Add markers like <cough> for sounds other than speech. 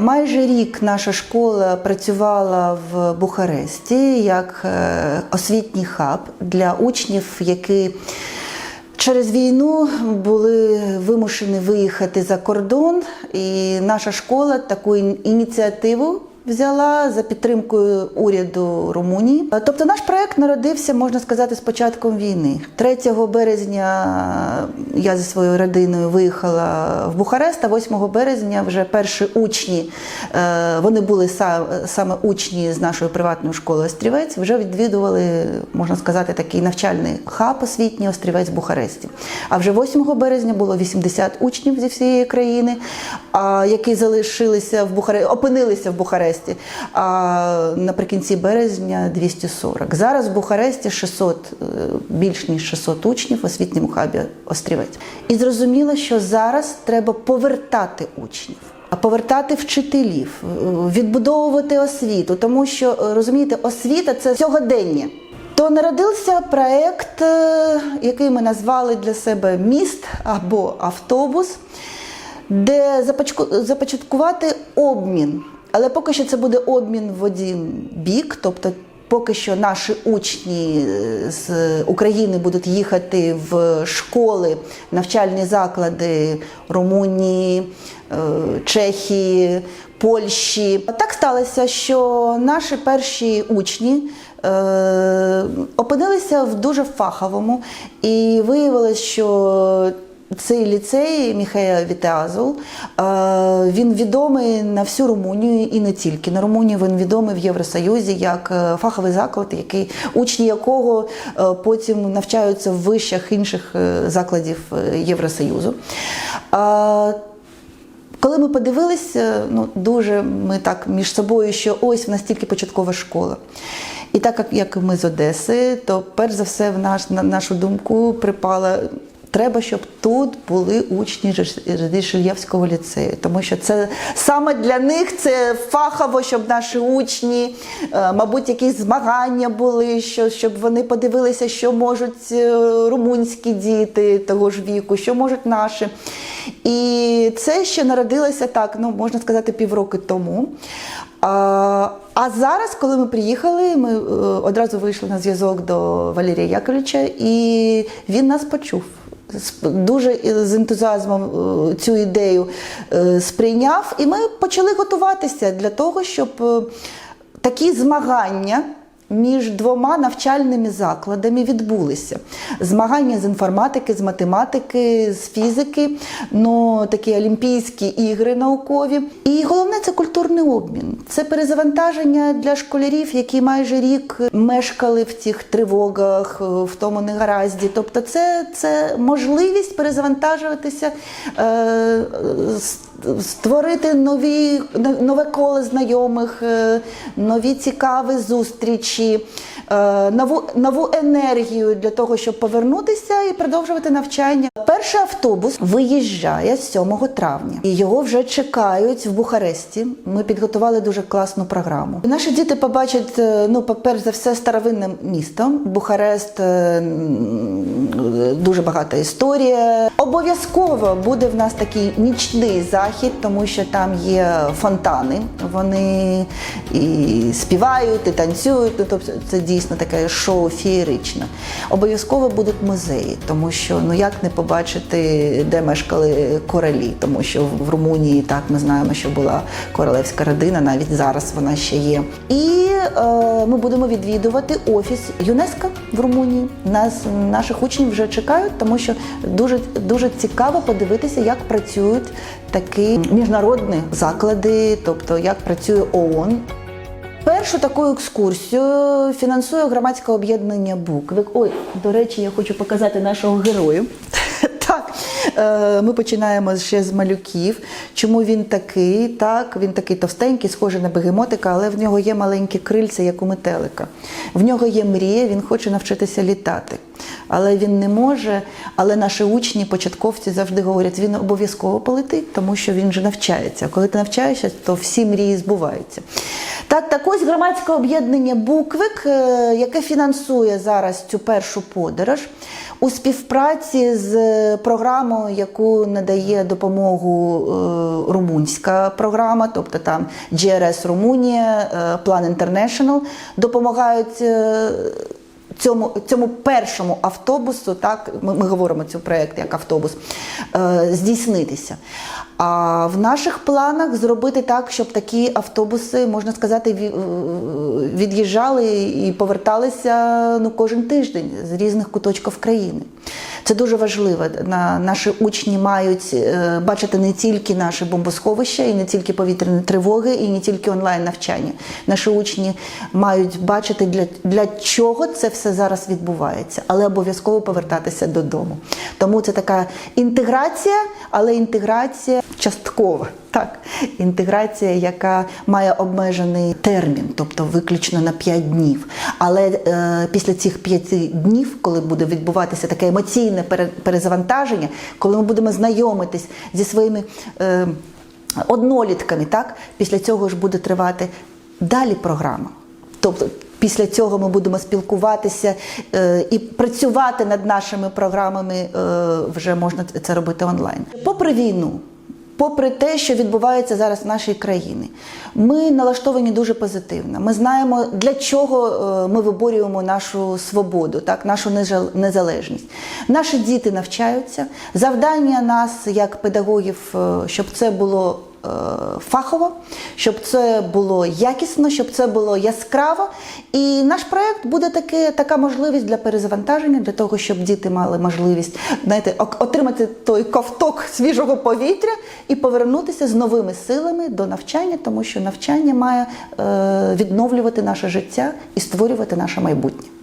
Майже рік наша школа працювала в Бухаресті як е, освітній хаб для учнів, які через війну були вимушені виїхати за кордон. І наша школа таку ініціативу взяла за підтримкою уряду Румунії. Тобто наш проект народився, можна сказати, з початком війни. 3 березня я зі своєю родиною виїхала в Бухарест, а 8 березня вже перші учні, е, вони були саме учні з нашої приватної школи Острівець, вже відвідували, можна сказати, такий навчальний хаб освітній Острівець в Бухаресті. А вже 8 березня було 80 учнів зі всієї країни, які залишилися в Бухаре... опинилися в Бухаресті. А наприкінці березня 240. Зараз в Бухаресті 600, е, більш ніж 600 учнів в освітньому хабі Острівець. І зрозуміло, що зараз треба повертати учнів. Повертати вчителів, е, відбудовувати освіту, тому що е, розумієте, освіта це сьогодення. То народився проект, який ми назвали для себе міст або автобус, де започаткувати обмін. Але поки що це буде обмін в один бік, тобто поки що наші учні е, з України будуть їхати в школи, навчальні заклади Румунії, е, Чехії, Польщі. Так сталося, що наші перші учні е, опинилися в дуже фаховому, і виявилось, що цей ліцей Міхея Вітеазул, е, він відомий на всю Румунію і не тільки на Румунію. Він відомий в Євросоюзі як е, фаховий заклад, який учні якого е, потім навчаються в вишах інших закладів Євросоюзу. Коли ми подивилися, ну дуже ми так між собою, що ось в нас тільки початкова школа. І так як ми з Одеси, то перш за все в наш, на нашу думку припала. Треба, щоб тут були учні Жидишельєвського ліцею, тому що це саме для них це фахово, щоб наші учні, е, мабуть, якісь змагання були, що, щоб вони подивилися, що можуть е, румунські діти того ж віку, що можуть наші. І це ще народилося так, ну можна сказати, півроку тому. А, а зараз, коли ми приїхали, ми е, одразу вийшли на зв'язок до Валерія Яковлевича, і він нас почув. Дуже з ентузіазмом е, цю ідею е, сприйняв, і ми почали готуватися для того, щоб е, такі змагання між двома навчальними закладами відбулися. Змагання з інформатики, з математики, з фізики, ну такі олімпійські ігри наукові. І головне це культурний обмін. Це перезавантаження для школярів, які майже рік мешкали в цих тривогах, в тому негаразді. Тобто, це, це можливість перезавантажуватися, е, створити нові, нове коло знайомих, е, нові цікаві зустрічі, е, нову, нову енергію для того, щоб повернутися і продовжувати навчання. Перший автобус виїжджає 7 травня, і його вже чекають в Бухаресті. Ми підготували дуже класну програму. Наші діти побачать, е, ну, перш за все, старовинне місто. Бухарест е, дуже багата історія. Обов'язково буде в нас такий нічний захід, тому що там є фонтани. Вони і співають, і танцюють. Ну, тобто це дійсно таке шоу феєричне. Обов'язково будуть музеї, тому що ну як не побачити, де мешкали королі, тому що в Румунії так ми знаємо, що була королевська родина, навіть зараз вона ще є. І е, ми будемо відвідувати офіс ЮНЕСКО в Румунії. Нас наших учнів вже чекають, тому що дуже дуже цікаво подивитися, як працюють такі міжнародні заклади, тобто як працює ООН. Першу таку екскурсію фінансує громадське об'єднання Буквик. Ой, до речі, я хочу показати нашого герою. <laughs> Так, е, ми починаємо ще з малюків. Чому він такий? Так, він такий товстенький, схожий на бегемотика, але в нього є маленькі крильця, як у метелика. В нього є мрія, він хоче навчитися літати. Але він не може. Але наші учні, початковці завжди говорять, він обов'язково полетить, тому що він же навчається. А коли ти навчаєшся, то всі мрії збуваються. Так, так ось громадське об'єднання Буквик, е, яке фінансує зараз цю першу подорож. у співпраці з програмою, яку надає допомогу е, румунська програма, тобто там GRS Румунія, План International, допомагають. Цьому, цьому першому автобусу, так ми, ми говоримо цей проект як автобус, е, здійснитися. А в наших планах зробити так, щоб такі автобуси, можна сказати, е, від'їжджали і поверталися ну, кожен тиждень з різних куточків країни. Це дуже важливо. На, наші учні мають е, бачити не тільки наше бомбосховище, і не тільки повітряні тривоги, і не тільки онлайн навчання. Наші учні мають бачити, для, для чого це все зараз відбувається, але обов'язково повертатися додому. Тому це така інтеграція, але інтеграція часткова. Так, інтеграція, яка має обмежений термін, тобто виключно на 5 днів. Але е, після цих 5 днів, коли буде відбуватися таке емоційне пере- перезавантаження, коли ми будемо знайомитись зі своїми е, однолітками, так, після цього ж буде тривати далі програма. Тобто після цього ми будемо спілкуватися е, і працювати над нашими програмами е, вже можна це робити онлайн. Попри війну, попри те, що відбувається зараз в нашій країні, ми налаштовані дуже позитивно. Ми знаємо, для чого е, ми виборюємо нашу свободу, так, нашу незалежність. Наші діти навчаються. Завдання нас, як педагогів, е, щоб це було фахово, щоб це було якісно, щоб це було яскраво. І наш проект буде таке, така можливість для перезавантаження, для того, щоб діти мали можливість знаєте, отримати той ковток свіжого повітря і повернутися з новими силами до навчання, тому що навчання має е, відновлювати наше життя і створювати наше майбутнє.